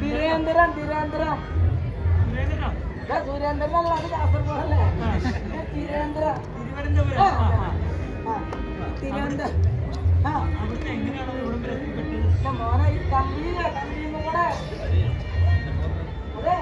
തിരുവനന്തപുരം തിരുവനന്തപുരം സുരേന്ദ്രൻ അത് കാസർഗോഡല്ലേ തിരുവനന്തപുരം തിരുവനന്തപുരം മോനെ ഈ കമ്പിയിലെ കമ്പിയും കൂടെ അതെ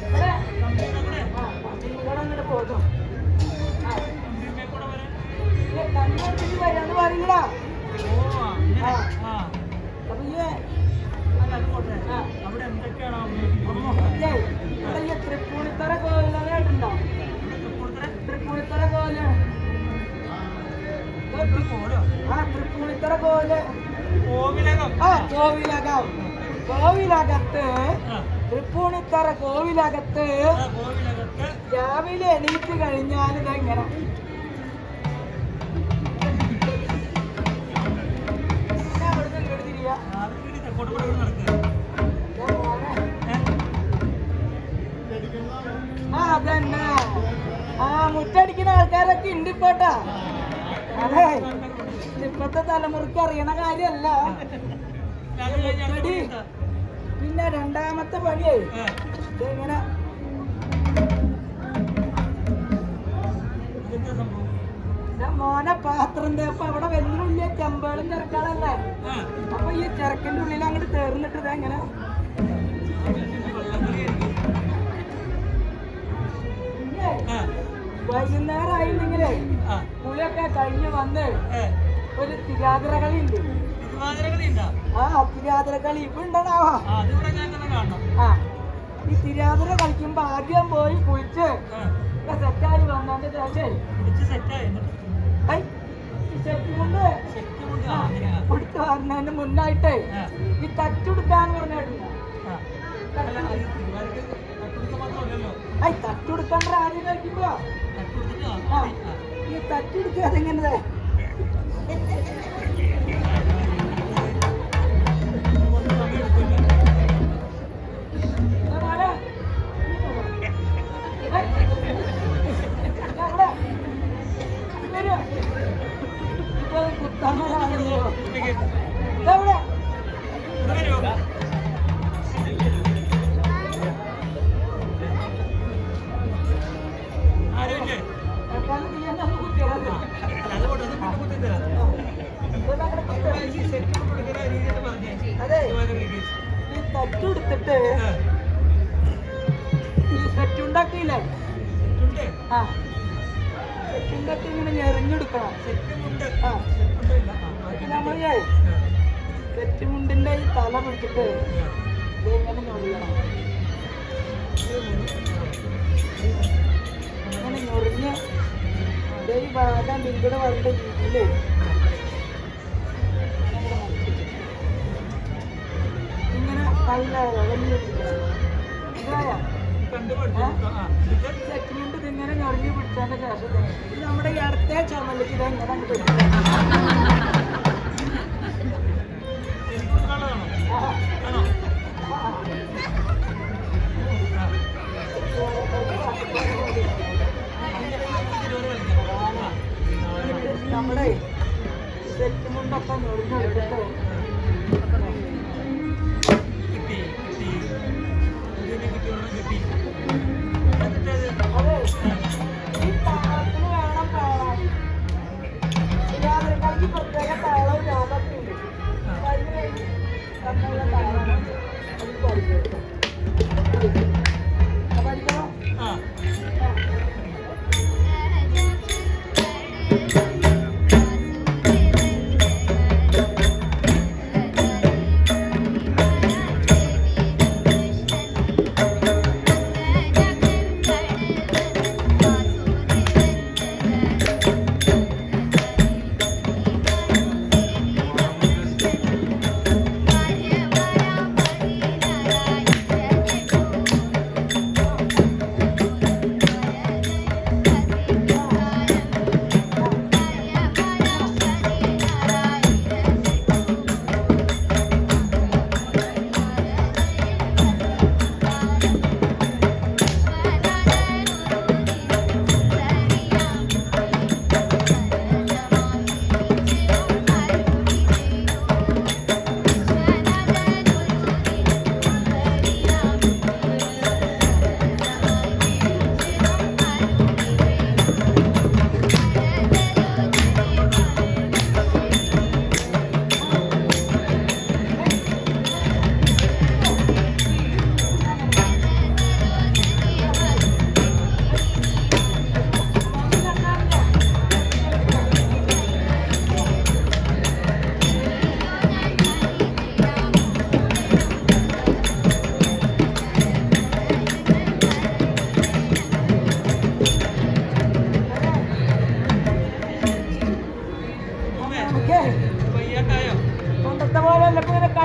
ഇവിടെ കമ്പിയുടെ കൂടെ ആ കമ്പിയും കൂടെ അങ്ങോട്ട് പോകും വരാന്ന് പറയണടാ അപ്പൊ ഈ തൃപ്പൂണിത്തറ കോവിലുണ്ടോ തൃപ്പൂണിത്തറ? കോവിൽ. ആ തൃപ്പൂണിത്തറ കോവിലകം. ആ കോവിലകം. കോവിലകത്ത് തൃപ്പൂണിത്തറ കോവിലകത്ത്. രാവിലെ എണീറ്റ് കഴിഞ്ഞാൽ ഇതെങ്ങനെ? അതന്നെ. ആ മുറ്റടിക്കുന്ന ആൾക്കാരൊക്കെ ഉണ്ട് ഇപ്പോട്ടാ അതെ. ഇപ്പത്തെ തലമുറയ്ക്ക് അറിയണ കാര്യല്ല പിന്നെ രണ്ടാമത്തെ പണിയായി ഇങ്ങനെ പാത്രം തേപ്പ് അവിടെ വലിയ ചെമ്പേളും ചെറുക്കാളല്ലേ? അപ്പൊ ഈ ചെറുക്കന്റെ ഉള്ളിൽ അങ്ങോട്ട് തേർന്നിട്ടത് എങ്ങനെ വൈകുന്നേരം ആയിട്ടുണ്ടെങ്കിലേ ആ. പുളിയൊക്കെ കഴിഞ്ഞ് വന്ന് ഒരു തിരാതിര കളി ഉണ്ട് ആ തിരാതിര കളി ഇപ്പൊ ഉണ്ടാവാ ആ. ഈ തിരാതിര കളിക്കുമ്പോ ആദ്യം പോയി കുളിച്ച് സെറ്റായി വന്നതിന്റെ ശേഷം സെറ്റായി എന്നിട്ട് പറഞ്ഞതിന് മുന്നായിട്ട് ഈ തച്ചുടുക്കാന്ന് പറഞ്ഞിട്ടില്ല ഐ തച്ചുടുക്കണ്ട ആദ്യം കഴിക്കുമ്പോ. ഈ തച്ചുടുക്കുക അതെങ്ങനെ ആ. സെറ്റ് ഉണ്ടാക്കി ഇങ്ങനെ ഞെറിഞ്ഞെടുക്കണം ആ നമ്മൾ ആ. സെറ്റ് മുണ്ടിന്റെ ഈ തല പിടിച്ചിട്ട്. ഇതെങ്ങനെ ഞൊറിയണം? അങ്ങനെ ഞൊറിഞ്ഞ് ഇതേ ഭാഗം നിങ്ങളുടെ വരേണ്ട രീതിയിൽ ഇങ്ങനെ നല്ല ഇതായ? ഇത് മുണ്ട് ഇതിങ്ങനെ ഞൊറിഞ്ഞ് പിടിച്ചതിന്റെ ശേഷം ഇത് നമ്മുടെ ഈ അടുത്ത ചുമലിക്ക് ആ. എന്നിട്ട് നമ്മുടെ സെറ്റ് മുണ്ടൊക്കെ ഞൊറിഞ്ഞെടുത്തിട്ട്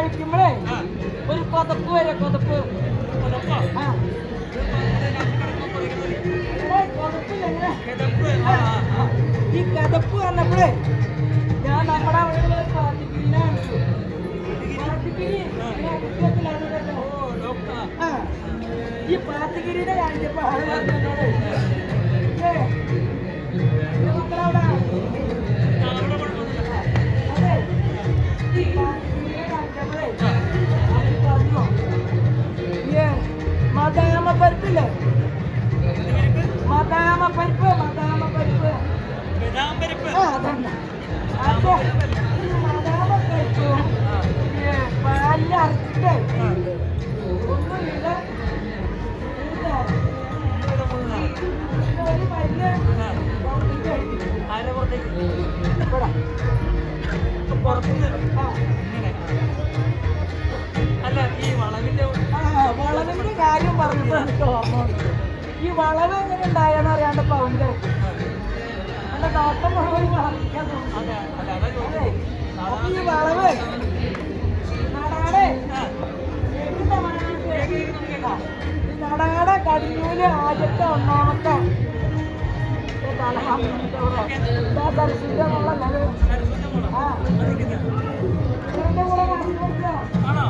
കഴിക്കുമ്പോഴേ ഒരു കൊതപ്പ് വരെ കൊതപ്പ്. കൊതപ്പോ കിതപ്പ് ഈ കഥപ്പ് വന്നപ്പോഴേ ഞാൻ നമ്മുടെ അവിടെ ഈ ഒരു പാർട്ടിക്കിനെ കണ്ടു. പാർട്ടിക്കിരി അല്ല ഈ വളവിന്റെ കാര്യം വന്നു. ഈ വളവ് എങ്ങനെ ഉണ്ടായെന്ന് അറിയാണ്ട് പൗണ്ട് എന്റെ ഡോക്ടർ മുഴുവൻ വളർത്തിക്കാൻ അപ്പൊ ഈ വളവ്. നാടാടെ. നാടാടെ കടിഞ്ഞൂൽ ആദ്യത്തെ ഒന്നാമത്തെ? സരസ്വന്റെ മോളോ ആ. ഇവരുടെ കൂടെ കാശ് കൊടുത്തോ? ആണോ?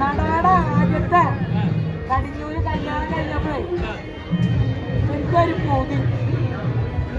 നടയുടെ ആദ്യത്തെ കടിഞ്ഞൂര് കല്യാണം കഴിഞ്ഞപ്പോഴേ എനിക്കൊരു പൂതി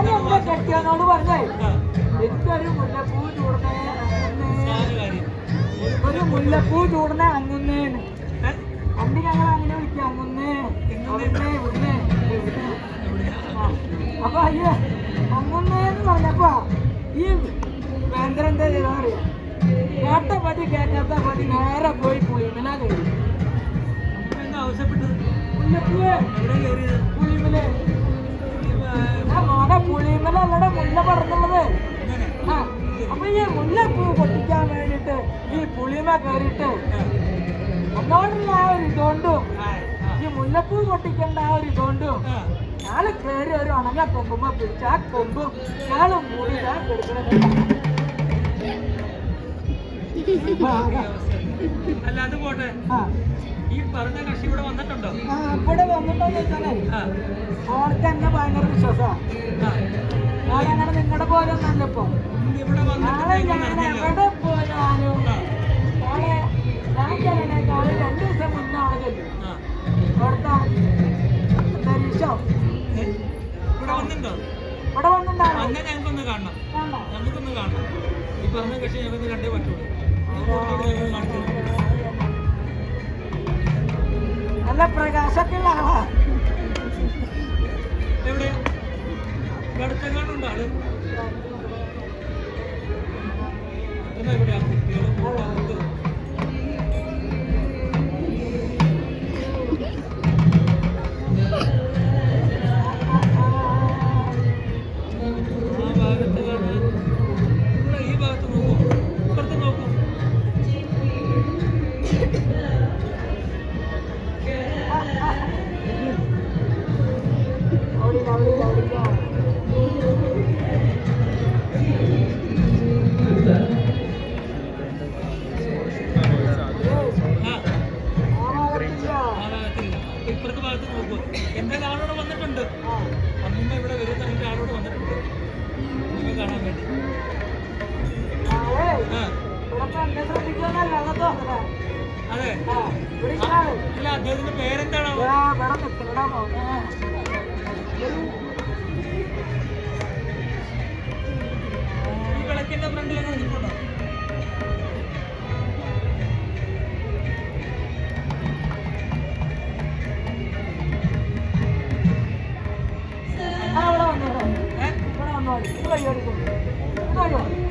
എന്റെ കെട്ടിയനോട് പറഞ്ഞേ എനിക്കൊരു മുല്ലപ്പൂ ചൂടണേ ഒരു മുല്ലപ്പൂ ചൂടണേ അങ്ങുന്നേന്ന്? പണ്ട് ഞങ്ങൾ അങ്ങനെ വിളിക്കാം അങ്ങുന്നേ ഇവിടുന്നേ ഇവിടുന്നേ. അപ്പൊ അയ്യേ അങ്ങുന്നേന്ന് പറഞ്ഞപ്പോ ഈ വേന്ദ്രന്റെ എന്താ ചെയ്താ അറിയാം കേട്ട പതി കേൾക്കാത്ത പതി നേരെ പോയി പുളിമല മോനെ പുളിമല. അല്ലടെ മുല്ല പറഞ്ഞുള്ളത്. അപ്പൊ ഈ മുല്ലപ്പൂ പൊട്ടിക്കാൻ വേണ്ടിട്ട് ഈ പുളിമ കയറിയിട്ട് ആ. എന്നോടുള്ള ആ ഒരു ഇതുകൊണ്ടും. ഈ മുല്ലപ്പൂ പൊട്ടിക്കേണ്ട ആ ഒരു ഇതുകൊണ്ടും. ഞാൾ കയറി ഒരു ഉണങ്ങ കൊമ്പുമ്പോ പിടിച്ച ആ കൊമ്പും ഞാൾ മൂടി ഞാൻ കൊടുക്കണ അല്ല അത് പോട്ടെ ഈ പറഞ്ഞ കക്ഷി ഇവിടെ വന്നിട്ടുണ്ടോ? ഇവിടെ വന്നിട്ടോന്ന് വെച്ചാലേ ആ. ഓൾക്ക് എന്നെ ഭയങ്കര വിശ്വാസമാണ് അങ്ങനെ നിങ്ങളുടെ പോലെ ഒന്നല്ല ഇപ്പൊ. ഇവിടെ നാളെ ഞാൻ എവിടെ പോയാലും നാളെ ഞാൻ രണ്ട് ദിവസം മുന്നേ അവിടെ ചെല്ലും. അവിടുത്തെ അന്തരീക്ഷം? ഇവിടെ വന്നിട്ടുണ്ടോ? ഇവിടെ വന്നിട്ടുണ്ടാവും വന്നാൽ ഞങ്ങൾക്കൊന്ന് കാണണം. ഞങ്ങൾക്കൊന്ന് കാണണം. ഈ പറഞ്ഞ കക്ഷി ഞങ്ങൾക്ക് കണ്ടേ പറ്റുള്ളൂ. നല്ല പ്രകാശമൊക്കെ ഉള്ള ആളാ എവിടെ? അടുത്തെങ്ങാണ്ടുണ്ടോ ആൾ എന്നാ ഇവിടെ കുട്ടികളും അതെ. അല്ല അദ്ദേഹത്തിന്റെ ഇവിടെ നിൽക്കണടാ മോനെ ഈ വിളക്കിന്റെ ഫ്രണ്ടിലൊക്കെ നിൽക്കുന്നുണ്ടോ ആ ഇവിടെ വന്നോളി ഇത് വഴി ഓടിക്കും. ഇത് വഴി.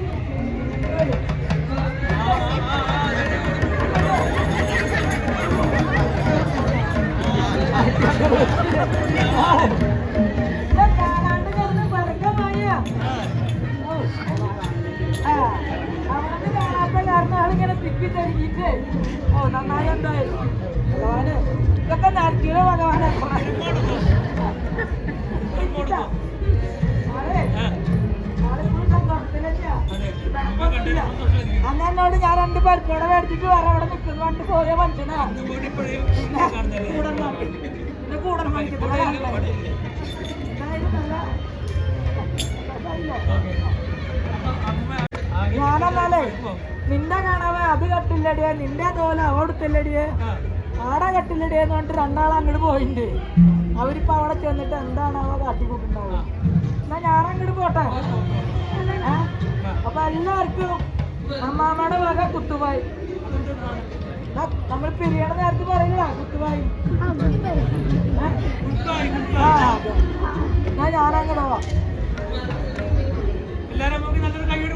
തിക്കി ഓ നന്നായി ഉണ്ടായിരുന്നു ഭഗവാന്. ഇതൊക്കെ നടത്തിയത് ഭഗവാനെ അന്ന് എന്നോട് ഞാൻ രണ്ട് പരിപ്പോടെ മേടിച്ചിട്ട് വേറെ അവിടെ നിൽക്കുന്നു. കണ്ട് പോയ മനുഷ്യനാ. കൂടെ നോക്കി പിന്നെ കൂടെ ഇവിടെ മനുഷ്യത്തിലെ നിന്റെ കാണാവേ അത് കട്ടില്ലടിയെ നിന്റെ തോല അവിടുത്തല്ലടിയെ ആടെ കട്ടില്ലടിയെ എന്ന് പറഞ്ഞിട്ട് രണ്ടാൾ അങ്ങോട്ട് പോയിണ്ട്. അവരിപ്പോ അവിടെ ചെന്നിട്ട് എന്താണ് അവ കാട്ടിക്കൂട്ടുണ്ടാവുക എന്നാ ഞാൻ അങ്ങോട്ട് പോട്ടെ? അപ്പൊ എല്ലാവർക്കും അമ്മാമ്മയുടെ വക കുത്തുവായി. നമ്മൾ പിരിയണ നേരത്തെ പറയില്ല കുത്തുവായി. എന്നാ പോവാം. എല്ലാരും നമുക്ക് നല്ലൊരു കൈയ്യടി